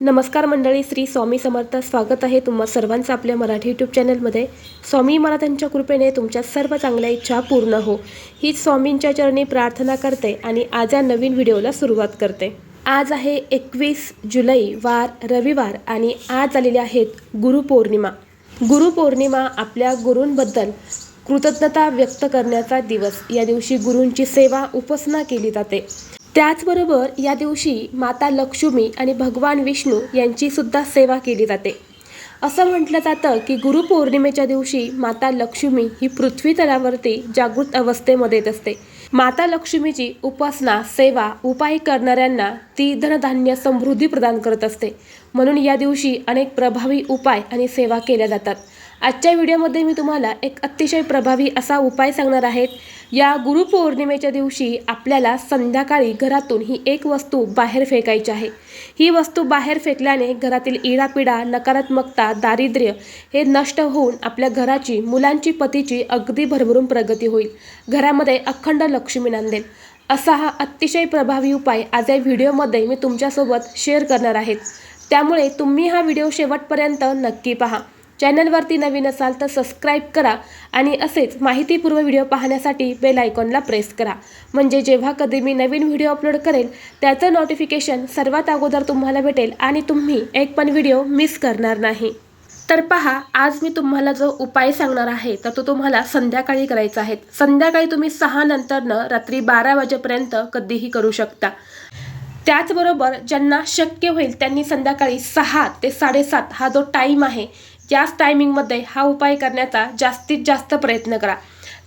नमस्कार मंडळी श्री स्वामी समर्थ. स्वागत आहे तुम्हा सर्वांचं आपल्या मराठी यूट्यूब चॅनलमध्ये स्वामी महाराजांच्या कृपेने तुमच्या सर्व चांगल्या इच्छा पूर्ण हो. हीच स्वामींच्या चरणी प्रार्थना करते आणि आज या नवीन व्हिडिओला सुरुवात करते. आज आहे एकवीस जुलै वार रविवार आणि आज आलेले आहेत गुरुपौर्णिमा. गुरुपौर्णिमा आपल्या गुरूंबद्दल कृतज्ञता व्यक्त करण्याचा दिवस. या दिवशी गुरूंची सेवा उपासना केली जाते. त्याचबरोबर या दिवशी माता लक्ष्मी आणि भगवान विष्णू यांची सुद्धा सेवा केली जाते. असं म्हटलं जातं की गुरुपौर्णिमेच्या दिवशी माता लक्ष्मी ही पृथ्वी तलावरती जागृत अवस्थेमध्ये येत असते. माता लक्ष्मीची उपासना सेवा उपाय करणाऱ्यांना ती धनधान्य समृद्धी प्रदान करत असते. म्हणून या दिवशी अनेक प्रभावी उपाय आणि सेवा केल्या जातात. आजच्या व्हिडिओमध्ये मी तुम्हाला एक अतिशय प्रभावी असा उपाय सांगणार आहेत या गुरुपौर्णिमेच्या दिवशी आपल्याला संध्याकाळी घरातून ही एक वस्तू बाहेर फेकायची आहे. ही वस्तू बाहेर फेकल्याने घरातील इडापिडा नकारात्मकता दारिद्र्य हे नष्ट होऊन आपल्या घराची मुलांची पतीची अगदी भरभरून प्रगती होईल. घरामध्ये अखंड लक्ष्मी नांदेल. असा हा अतिशय प्रभावी उपाय आज या व्हिडिओमध्ये मी तुमच्यासोबत शेअर करणार आहेत त्यामुळे तुम्ही हा व्हिडिओ शेवटपर्यंत नक्की पहा. चॅनलवरती नवीन असाल तर सबस्क्राईब करा आणि असेच माहितीपूर्व व्हिडिओ पाहण्यासाठी बेल आयकॉनला प्रेस करा. म्हणजे जेव्हा कधी मी नवीन व्हिडिओ अपलोड करेल त्याचं नोटिफिकेशन सर्वात अगोदर तुम्हाला भेटेल आणि तुम्ही एक पण व्हिडिओ मिस करणार नाही. तर पहा आज मी तुम्हाला जो उपाय सांगणार आहे तर तो तुम्हाला संध्याकाळी करायचा आहे. संध्याकाळी तुम्ही सहा नंतरनं रात्री बारा वाजेपर्यंत कधीही करू शकता. त्याचबरोबर ज्यांना शक्य होईल त्यांनी संध्याकाळी सहा ते साडेसात हा जो टाईम आहे याच टायमिंगमध्ये हा उपाय करण्याचा जास्तीत जास्त प्रयत्न करा.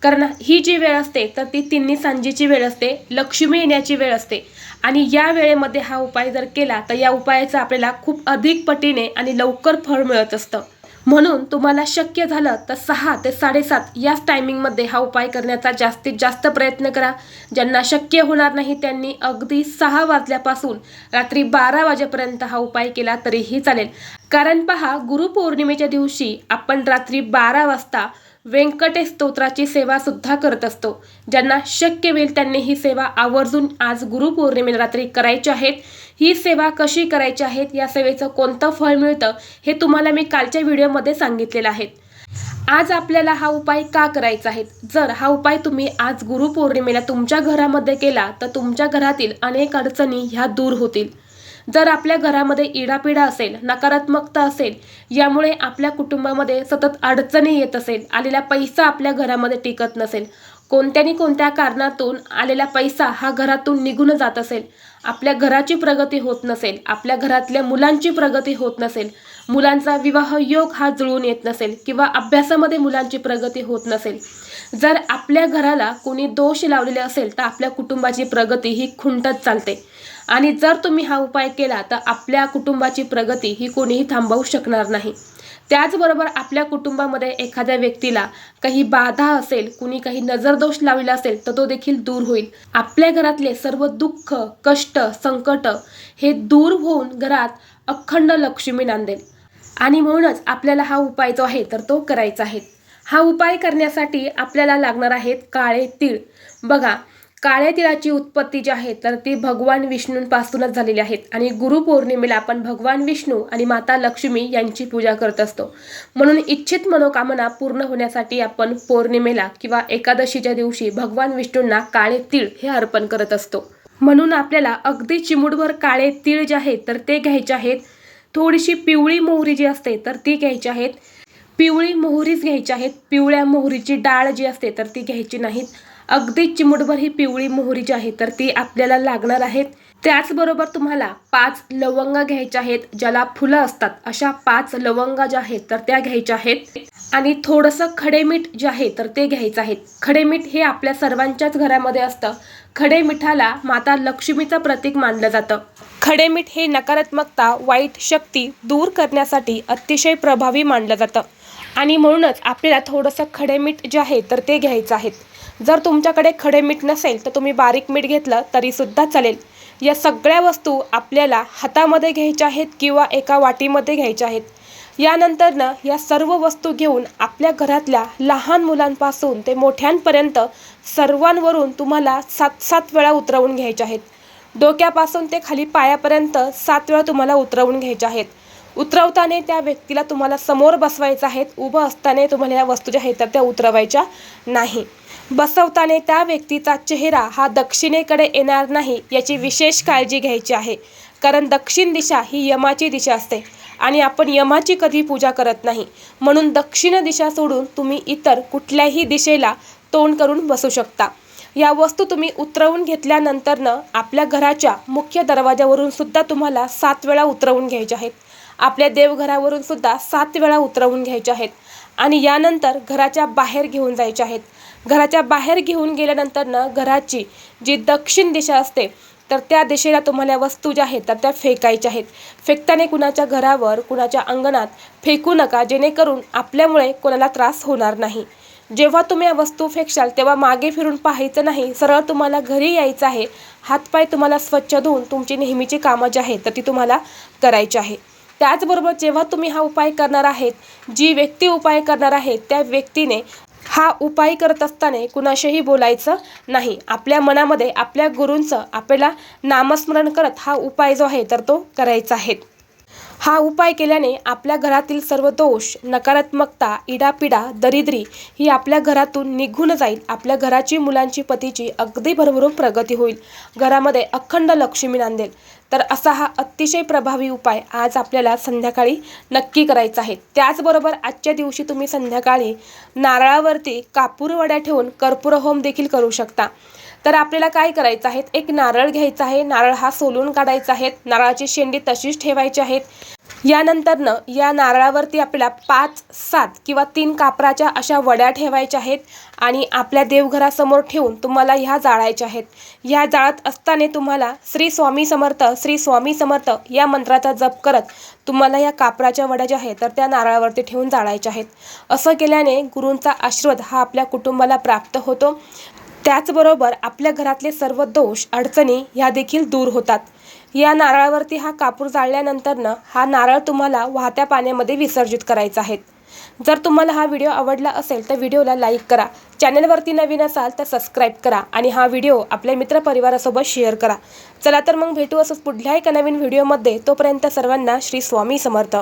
कारण ही जी वेळ असते तर ती तिन्ही सांजेची वेळ असते लक्ष्मी येण्याची वेळ असते. आणि या वेळेमध्ये हा उपाय जर केला तर या उपायाचं आपल्याला खूप अधिक पटीने आणि लवकर फळ मिळत असतं. म्हणून तुम्हाला शक्य झालं तर सहा ते साडेसात याच टायमिंगमध्ये हा उपाय करण्याचा जास्तीत जास्त प्रयत्न करा. ज्यांना शक्य होणार नाही त्यांनी अगदी सहा वाजल्यापासून रात्री बारा वाजेपर्यंत हा उपाय केला तरीही चालेल. कारण पहा गुरुपौर्णिमेच्या दिवशी आपण रात्री बारा वाजता व्यंकटेश स्तोत्राची सेवा सुद्धा करत असतो. ज्यांना शक्य होईल त्यांनी ही सेवा आवर्जून आज गुरुपौर्णिमेला रात्री करायची आहेत. ही सेवा कशी करायची आहेत? या सेवेचं कोणतं फळ मिळतं? हे तुम्हाला मी कालच्या व्हिडिओमध्ये सांगितलेलं आहे. आज आपल्याला हा उपाय का करायचा आहे? जर हा उपाय तुम्ही आज गुरुपौर्णिमेला तुमच्या घरामध्ये केला तर तुमच्या घरातील अनेक अडचणी ह्या दूर होतील. जर आपल्या घरामध्ये इडापिडा असेल नकारात्मकता असेल यामुळे आपल्या कुटुंबामध्ये सतत अडचणी येत असेल आलेला पैसा आपल्या घरामध्ये टिकत नसेल कोणत्यानी कोणत्या कारणातून आलेला पैसा हा घरातून निघून जात असेल आपल्या घराची प्रगती होत नसेल आपल्या घरातल्या मुलांची प्रगती होत नसेल मुलांचा विवाह योग हा जुळून येत नसेल किंवा अभ्यासामध्ये मुलांची प्रगती होत नसेल जर आपल्या घराला कोणी दोष लावलेले असेल तर आपल्या कुटुंबाची प्रगती ही खुंटत चालते. आणि जर तुम्ही हा उपाय केला तर आपल्या कुटुंबाची प्रगती ही कोणीही थांबवू शकणार नाही. त्याचबरोबर आपल्या कुटुंबामध्ये एखाद्या व्यक्तीला काही बाधा असेल कुणी काही नजरदोष लावलेला असेल तर तो देखील दूर होईल. आपल्या घरातले सर्व दुःख कष्ट संकट हे दूर होऊन घरात अखंड लक्ष्मी नांदेल. आणि म्हणूनच आपल्याला हा उपाय जो आहे तर तो करायचा आहे. हा उपाय करण्यासाठी आपल्याला लागणार आहेत काळे तीळ. बघा काळ्या तिळाची उत्पत्ती जी आहे तर ती भगवान विष्णूंपासूनच झालेली आहेत आणि गुरुपौर्णिमेला आपण भगवान विष्णू आणि माता लक्ष्मी यांची पूजा करत असतो. म्हणून इच्छित मनोकामना पूर्ण होण्यासाठी आपण पौर्णिमेला किंवा एकादशीच्या दिवशी भगवान विष्णूंना काळे तीळ हे अर्पण करत असतो. म्हणून आपल्याला अगदी चिमुडभर काळे तीळ जे आहेत तर ते घ्यायचे आहेत. थोडीशी पिवळी मोहरी जी असते तर ती घ्यायची आहेत. पिवळी मोहरीच घ्यायची आहेत. पिवळ्या मोहरीची डाळ जी असते तर ती घ्यायची नाहीत. अगदी चिमुटभर ही पिवळी मोहरी जी आहे तर ती आपल्याला लागणार आहेत. त्याचबरोबर तुम्हाला पाच लवंगा घ्यायच्या आहेत ज्याला फुलं असतात. अशा पाच लवंगा ज्या आहेत तर त्या घ्यायच्या आहेत. आणि थोडंसं खडेमीठ जे आहे तर ते घ्यायचं आहे. खडेमीठ हे आपल्या सर्वांच्याच घरामध्ये असतं. खडे मिठाला माता लक्ष्मीचं प्रतीक मानलं जातं. खडेमीठ हे नकारात्मकता वाईट शक्ती दूर करण्यासाठी अतिशय प्रभावी मानलं जातं. आणि म्हणूनच आपल्याला थोडंसं खडे मीठ जे आहे तर ते घ्यायचं आहे. जर तुमच्याकडे खडे मीठ नसेल तर तुम्ही बारीक मीठ घेतलं तरीसुद्धा चालेल. या सगळ्या वस्तू आपल्याला हातामध्ये घ्यायच्या आहेत किंवा एका वाटीमध्ये घ्यायच्या आहेत. यानंतरनं या सर्व वस्तू घेऊन आपल्या घरातल्या लहान मुलांपासून ते मोठ्यांपर्यंत सर्वांवरून तुम्हाला सात सात वेळा उतरवून घ्यायच्या आहेत. डोक्यापासून ते खाली पायापर्यंत सात वेळा तुम्हाला उतरवून घ्यायच्या आहेत. उतरवताना त्या व्यक्तीला तुम्हाला समोर बसवायचं आहेत उभं असताना तुम्हाला या वस्तू ज्या आहेत तर त्या उतरवायच्या नाही. बसवताना त्या व्यक्तीचा चेहरा हा दक्षिणेकडे येणार नाही याची विशेष काळजी घ्यायची आहे. कारण दक्षिण दिशा ही यमाची दिशा असते आणि आपण यमाची कधी पूजा करत नाही. म्हणून दक्षिण दिशा सोडून तुम्ही इतर कुठल्याही दिशेला तोंड करून बसू शकता. या वस्तू तुम्ही उतरवून घेतल्यानंतरनं आपल्या घराच्या मुख्य दरवाज्यावरून सुद्धा तुम्हाला सात वेळा उतरवून घ्यायच्या आहेत. आपल्या देवघरावरून सुद्धा सात वेळा उतरवून घ्यायच्या आहेत. आणि यानंतर घराच्या बाहेर घेऊन जायच्या आहेत. घराच्या बाहेर घेऊन गेल्यानंतरनं घराची जी दक्षिण दिशा असते तर त्या दिशेला तुम्हाला वस्तू ज्या आहेत तर त्या फेकायच्या आहेत. फेकताना कुणाच्या घरावर कुणाच्या अंगणात फेकू नका जेणेकरून आपल्यामुळे कोणाला त्रास होणार नाही. जेव्हा तुम्ही या वस्तू फेकशाल तेव्हा मागे फिरून पाहायचं नाही. सरळ तुम्हाला घरी यायचं आहे. हातपाय तुम्हाला स्वच्छ धुवून तुमची नेहमीची कामं जी आहेत तर ती तुम्हाला करायची आहे. त्याचबरोबर जेव्हा तुम्ही हा उपाय करणार आहेत जी व्यक्ती उपाय करणार आहे त्या व्यक्तीने हा उपाय करत असताना कुणाशीही बोलायचं नाही. आपल्या मनामध्ये आपल्या गुरूंचं आपल्याला नामस्मरण करत हा उपाय जो आहे तर तो करायचा आहे. हा उपाय केल्याने आपल्या घरातील सर्व दोष नकारात्मकता इडापिडा दरिद्री ही आपल्या घरातून निघून जाईल. आपल्या घराची मुलांची पतीची अगदी भरभरून प्रगती होईल. घरामध्ये अखंड लक्ष्मी नांदेल. तर असा हा अतिशय प्रभावी उपाय आज आपल्याला संध्याकाळी नक्की करायचा आहे. त्याचबरोबर आजच्या दिवशी तुम्ही संध्याकाळी नारळावरती कापूर वड्या ठेवून कर्पूर होम देखील करू शकता. तर आपल्याला काय करायचं आहे? एक नारळ घ्यायचा आहे. नारळ हा सोलून काढायचा आहे. नारळाची शेंडी तशीच ठेवायची आहेत. यानंतरनं या नारळावरती आपल्याला पाच सात किंवा तीन कापराच्या अशा वड्या ठेवायच्या आहेत आणि आपल्या देवघरासमोर ठेवून तुम्हाला ह्या जाळायच्या आहेत. ह्या जाळत असताना तुम्हाला श्री स्वामी समर्थ श्री स्वामी समर्थ या मंत्राचा जप करत तुम्हाला या कापराच्या वड्या ज्या आहेत तर त्या नारळावरती ठेवून जाळायच्या आहेत. असं केल्याने गुरूंचा आशीर्वाद हा आपल्या कुटुंबाला प्राप्त होतो. त्याचबरोबर आपल्या घरातले सर्व दोष अडचणी ह्या देखील दूर होतात. या नारळावरती हा कापूर जाळल्यानंतरनं हा नारळ तुम्हाला वाहत्या पाण्यामध्ये विसर्जित करायचा आहे. जर तुम्हाला हा व्हिडिओ आवडला असेल तर व्हिडिओला लाईक करा. चॅनलवरती नवीन असाल तर सबस्क्राईब करा आणि हा व्हिडिओ आपल्या मित्रपरिवारासोबत शेअर करा. चला तर मग भेटू असंच पुढल्या एका नवीन व्हिडिओमध्ये. तोपर्यंत सर्वांना श्री स्वामी समर्थ.